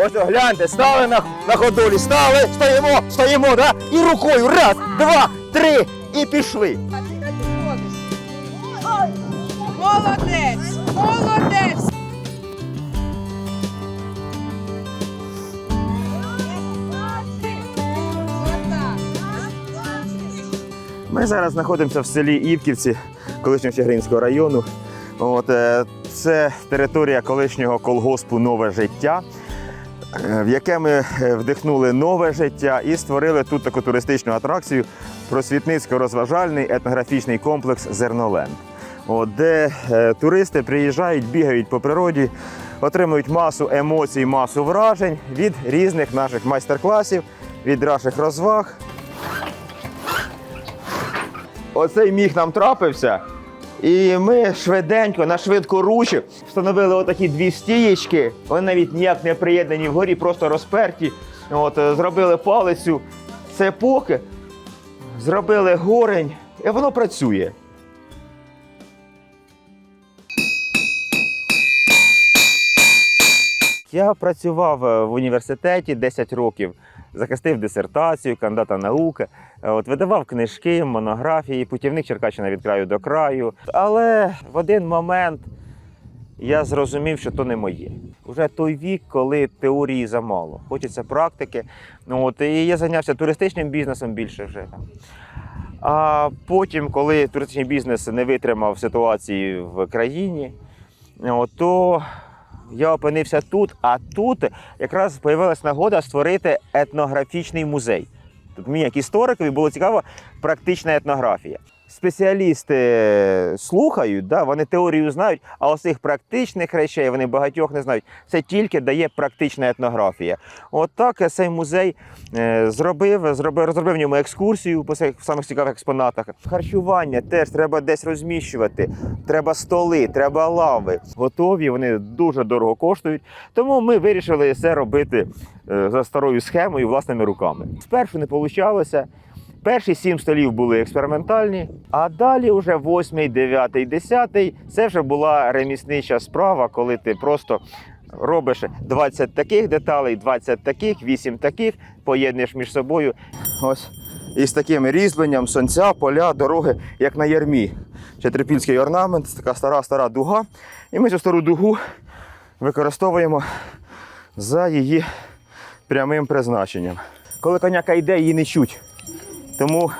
Ось гляньте, стали на, на ходолі, стали, стоїмо, стоїмо, да? І рукою. Раз, два, три, і пішли. Молодець! Молодець! Ми зараз знаходимося в селі Івківці, колишнього Чигиринського району. От, е, це територія колишнього колгоспу Нове життя, в яке ми е, вдихнули нове життя і створили тут таку туристичну атракцію просвітницько-розважальний етнографічний комплекс Зерноленд, де е, туристи приїжджають, бігають по природі, отримують масу емоцій, масу вражень від різних наших майстер-класів, від наших розваг. Оцей міг нам трапився. І ми швиденько, на швидкоручі встановили отакі дві стієчки. Вони навіть ніяк не приєднані вгорі, просто розперті. От, е, зробили палицю цепоки, зробили горень, і воно працює. Я працював е, в університеті 10 років, захистив дисертацію, кандидата науки, е, от, видавав книжки, монографії, путівник Черкащина від краю до краю. Але в один момент я зрозумів, що то не моє. Уже той вік, коли теорії замало. Хочеться практики. Ну, от, і я зайнявся туристичним бізнесом більше вже. А потім, коли туристичний бізнес не витримав ситуації в країні, от, то я опинився тут, а тут якраз з'явилася нагода створити етнографічний музей. Тут мені, як історикові, було цікаво практична етнографія. Спеціалісти слухають, да, вони теорію знають, а ось цих практичних речей вони багатьох не знають. Це тільки дає практична етнографія. От так цей музей е, зробив, зробив, розробив в ньому екскурсію по цих самих цікавих експонатах. Харчування теж треба десь розміщувати. Треба столи, треба лави. Готові, вони дуже дорого коштують. Тому ми вирішили це робити е, за старою схемою власними руками. Спершу не вийшло. Перші сім столів були експериментальні, а далі вже восьмий, дев'ятий, десятий це вже була реміснича справа, коли ти просто робиш 20 таких деталей, 20 таких, 8 таких, поєднуєш між собою. Ось із таким різьбленням сонця, поля, дороги, як на ярмі. Четрипільський орнамент, така стара стара дуга. І ми цю стару дугу використовуємо за її прямим призначенням. Коли коняка йде, її не чуть. Тому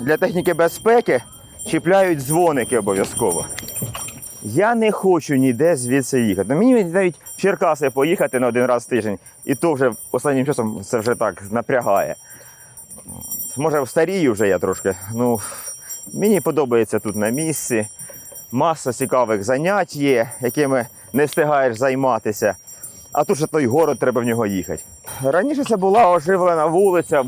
для техніки безпеки чіпляють дзвоники обов'язково. Я не хочу ніде звідси їхати. Мені навіть в Черкаси поїхати на один раз в тиждень, і то вже останнім часом це вже так напрягає. Може, старію вже я трошки. Ну, мені подобається тут на місці. Маса цікавих занять є, якими не встигаєш займатися. А тут же той город, треба в нього їхати. Раніше це була оживлена вулиця,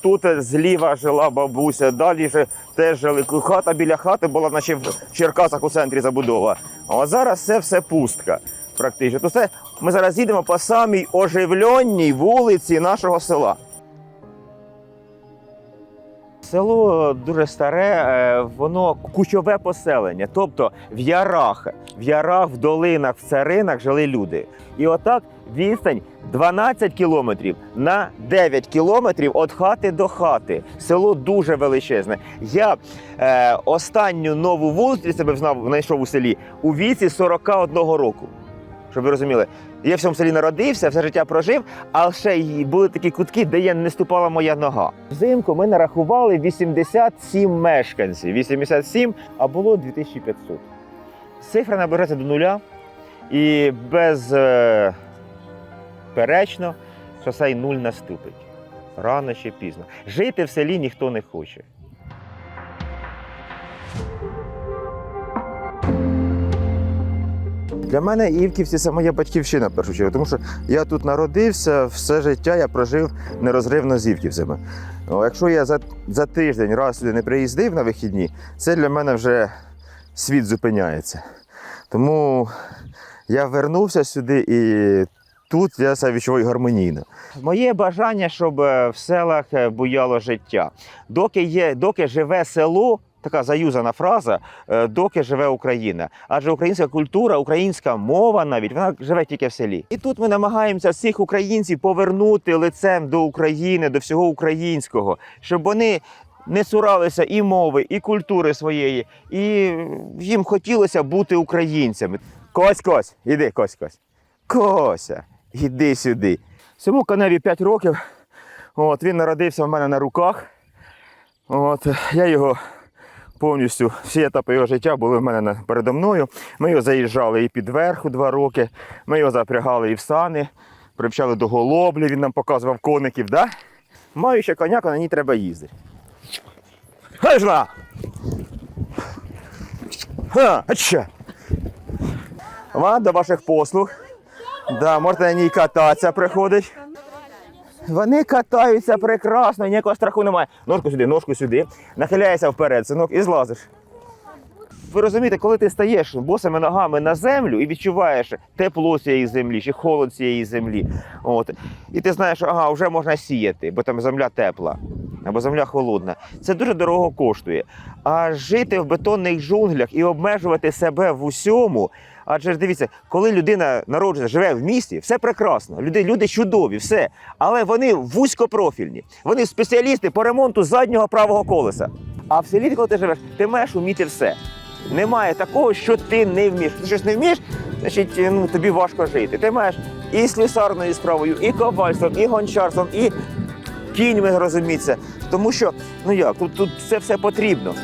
тут зліва жила бабуся, далі вже теж жили. Хата біля хати була, наче в Черкасах у центрі забудова. А зараз це все пустка. Практично. То це ми зараз їдемо по самій оживленній вулиці нашого села. Село дуже старе, е, воно кучове поселення. Тобто в ярах, в ярах, в долинах, в царинах жили люди. І отак відстань 12 кілометрів на 9 кілометрів від хати до хати. Село дуже величезне. Я е, останню нову вулицю себе знав, знайшов у селі у віці 41 року. Щоб ви розуміли, я в цьому селі народився, все життя прожив, але ще й були такі кутки, де я не ступала моя нога. Взимку ми нарахували 87 мешканців. 87, а було 2500. Цифра наближається до нуля і безперечно, що цей нуль наступить. Рано чи пізно. Жити в селі ніхто не хоче. Для мене Івківці це моя батьківщина в першу чергу, тому що я тут народився, все життя я прожив нерозривно з Івківцями. О, Якщо я за, за тиждень раз сюди не приїздив на вихідні, це для мене вже світ зупиняється. Тому я вернувся сюди і тут я себе відчуваю гармонійно. Моє бажання, щоб е, в селах е, буяло життя. Доки, є, доки живе село, така заюзана фраза, е, доки живе Україна. Адже українська культура, українська мова навіть вона живе тільки в селі. І тут ми намагаємося всіх українців повернути лицем до України, до всього українського, щоб вони. Не цуралися і мови, і культури своєї, і їм хотілося бути українцями. Кось, кось, іди, кось, кось. Кося, іди сюди. Цьому коневі 5 років. От, він народився в мене на руках. От, я його повністю, всі етапи його життя були в мене передо мною. Ми його заїжджали і під верху два роки. Ми його запрягали і в сани, привчали до голоблі, він нам показував коників. Да? Маю ще коняка, на ній треба їздити. Гайжна! Ха, ача! До ваших послуг. Да, можете на ній кататися, приходить. Вони катаються прекрасно, ніякого страху немає. Ножку сюди, ножку сюди. Нахиляєшся вперед, синок, і злазиш. Ви розумієте, коли ти стаєш босими ногами на землю і відчуваєш тепло цієї землі чи холод цієї землі, от, і ти знаєш, ага, вже можна сіяти, бо там земля тепла або земля холодна. Це дуже дорого коштує. А жити в бетонних джунглях і обмежувати себе в усьому. Адже ж дивіться, коли людина народжується, живе в місті, все прекрасно. Люди, люди чудові, все. Але вони вузькопрофільні. Вони спеціалісти по ремонту заднього правого колеса. А в селі, коли ти живеш, ти маєш вміти все. Немає такого, що ти не вмієш. Ти щось не вмієш, значить ну, тобі важко жити. Ти маєш і слюсарною справою, і ковальством, і гончарством, і кіньми розуміться. Тому що, ну як, тут, тут все все потрібно.